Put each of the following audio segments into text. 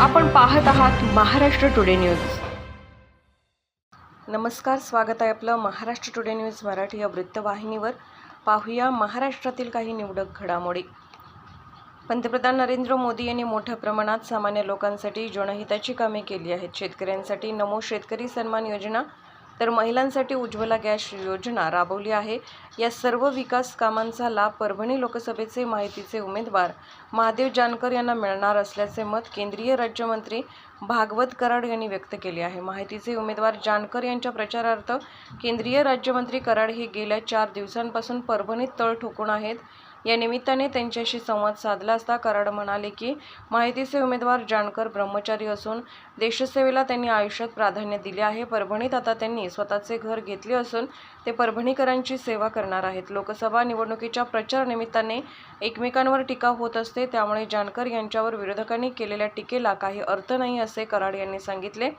आपण पाहत आहात महाराष्ट्र टुडे न्यूज नमस्कार स्वागत आहे आपलं महाराष्ट्र टुडे न्यूज मराठी या वृत्तवाहिनीवर. पाहूया महाराष्ट्रातील काही निवडक घडामोडी. पंतप्रधान नरेंद्र मोदी यांनी मोठ्या प्रमाणात सामान्य लोकांसाठी जनहिताची कामे केली आहेत. शेतकऱ्यांसाठी नमो शेतकरी सन्मान योजना तर महिलांसाठी उज्ज्वला गॅस योजना राबवली आहे. या सर्व विकास कामांचा लाभ परभणी लोकसभेचे माहितीचे उमेदवार महादेव जानकर यांना मिळणार असल्याचे मत केंद्रीय राज्यमंत्री भागवत कराड यांनी व्यक्त केले आहे. माहितीचे उमेदवार जानकर यांच्या प्रचारार्थ केंद्रीय राज्यमंत्री कराड हे गेल्या चार दिवसांपासून परभणीत तळ ठोकून आहेत. या निमित्ताने त्यांच्याशी संवाद साधला असता कराड म्हणाले की माहितीचे उमेदवार जानकर ब्रह्मचारी असून देशसेवेला त्यांनी आयुष्यात प्राधान्य दिले आहे. परभणीत आता त्यांनी स्वतःचे घर घेतले असून ते परभणीकरांची सेवा करणार आहेत. लोकसभा निवडणुकीच्या प्रचार निमित्ताने एकमेकांवर टीका होत असते. त्यामुळे जानकर यांच्यावर विरोधकांनी केलेल्या टीकेला काही अर्थ नाही असे कराड यांनी सांगितले.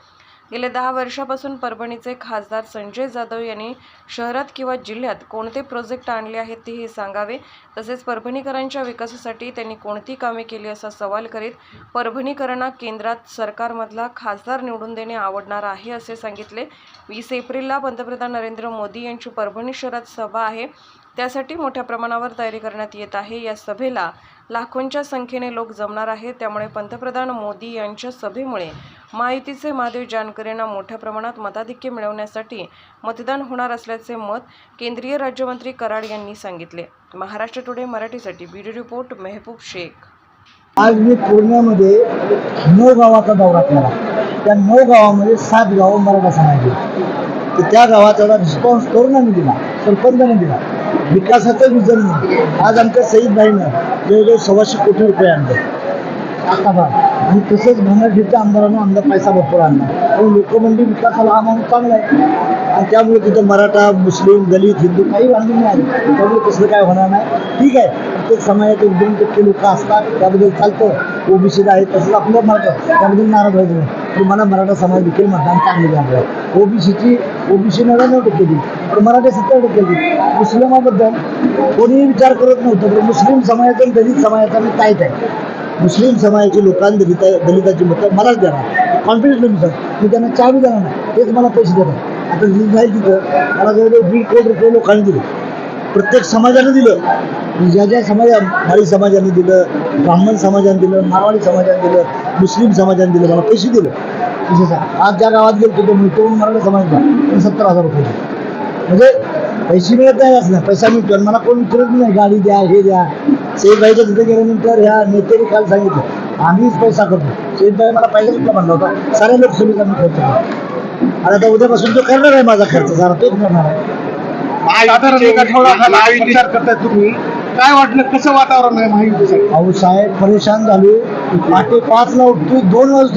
गेल्या दहा वर्षापासून परभणीचे खासदार संजय जाधव यांनी शहरात किंवा जिल्ह्यात कोणते प्रोजेक्ट आणले आहेत ते हे सांगावे. तसेच परभणीकरांच्या विकासासाठी त्यांनी कोणती कामे केली असा सवाल करीत परभणीकरांना केंद्रात सरकारमधला खासदार निवडून देणे आवडणार आहे असे सांगितले. वीस एप्रिलला पंतप्रधान नरेंद्र मोदी यांची परभणी शहरात सभा आहे. त्यासाठी मोठ्या प्रमाणावर तयारी करण्यात येत आहे. या सभेला लाखोंच्या संख्येने लोक जमणार आहेत. त्यामुळे पंतप्रधान मोदी यांच्या सभेमुळे माहितीचे महादेव जानकर यांना मोठ्या प्रमाणात मताधिक्य मिळवण्यासाठी मतदान होणार असल्याचे मत केंद्रीय राज्यमंत्री कराड यांनी सांगितले. महाराष्ट्र टुडे मराठीसाठी ब्युरो रिपोर्ट मेहबूब शेख. आज मी पूर्ण्यामध्ये नऊ गावाचा दौरा केला. त्या नऊ गावामध्ये सात गावं मराठा समाज तर त्या गावाचा रिस्पॉन्स तरुणांनी दिला. सरपंचाने दिला. विकासाचं विजन आज आमच्या सईद भाईनं जवळजवळ सव्वाशे कोटी रुपये आणले. आता आणि तसंच भांडारखीच्या आमदारानं आमदार पैसा भरपूर आणला. पण लोकमंडी विकासाला हा माणूस चांगला आहे. आणि त्यामुळे तिथं मराठा मुस्लिम दलित हिंदू काही भांडण नाही त्यामुळे तसलं काय होणार नाही. ठीक आहे प्रत्येक समाजात एक दोन टक्के लोक असतात त्याबद्दल चालतं. ओबीसी आहे तसंच आपलं मराठा. त्याबद्दल नाराज व्हायचं नाही. मला मराठा समाज देखील मतदान चांगले द्यावं ओबीसीची ओबीसी नव्याण्णव टक्के दिली पण मराठी सत्तर टक्के दिली मुस्लिमाबद्दल कोणीही विचार करत नव्हतं पण मुस्लिम समाजाचा आणि दलित समाजाचा मी काय आहे. मुस्लिम समाजाची लोकांनी दलित दलिताची मतं मलाच देणार कॉन्फिडन्सनुसार मी त्यांना चावी देणार नाही. तेच मला पैसे देणार आता जी जाईल तिथं. मला जवळजवळ दीड कोटी रुपये लोकांनी दिले. प्रत्येक समाजाने दिलं. ज्या ज्या समाजा माळी समाजाने दिलं ब्राह्मण समाजाने दिलं मारवाडी समाजाने दिलं मुस्लिम समाजाने दिलं मला पैसे दिलं. विशेष आज ज्या गावात गेलो तो मिळतो मराठा समाजाला सत्तर हजार रुपये म्हणजे पैसे मिळत नाही असं नाही. पैसा मिळतो आणि मला कोण विचारत नाही गाडी द्या हे द्या. सेठबाईच्या तिथे गेल्यानंतर ह्या नेत्याने काल सांगितलं आम्हीच पैसा करतो. सेठबाई मला पहिला सुद्धा म्हणला होता साऱ्या लोकसभेचा मी खर्च करतो. आणि आता उद्यापासून तो करणार आहे माझा खर्च सारा तोच करणार आहे. विचार करताय तुम्ही. काय वाटलं कसं वातावरण आहे माहितीसाठी अहो साहेब परेशान झालो. पहाटे पाचला उठतो दोन वाजता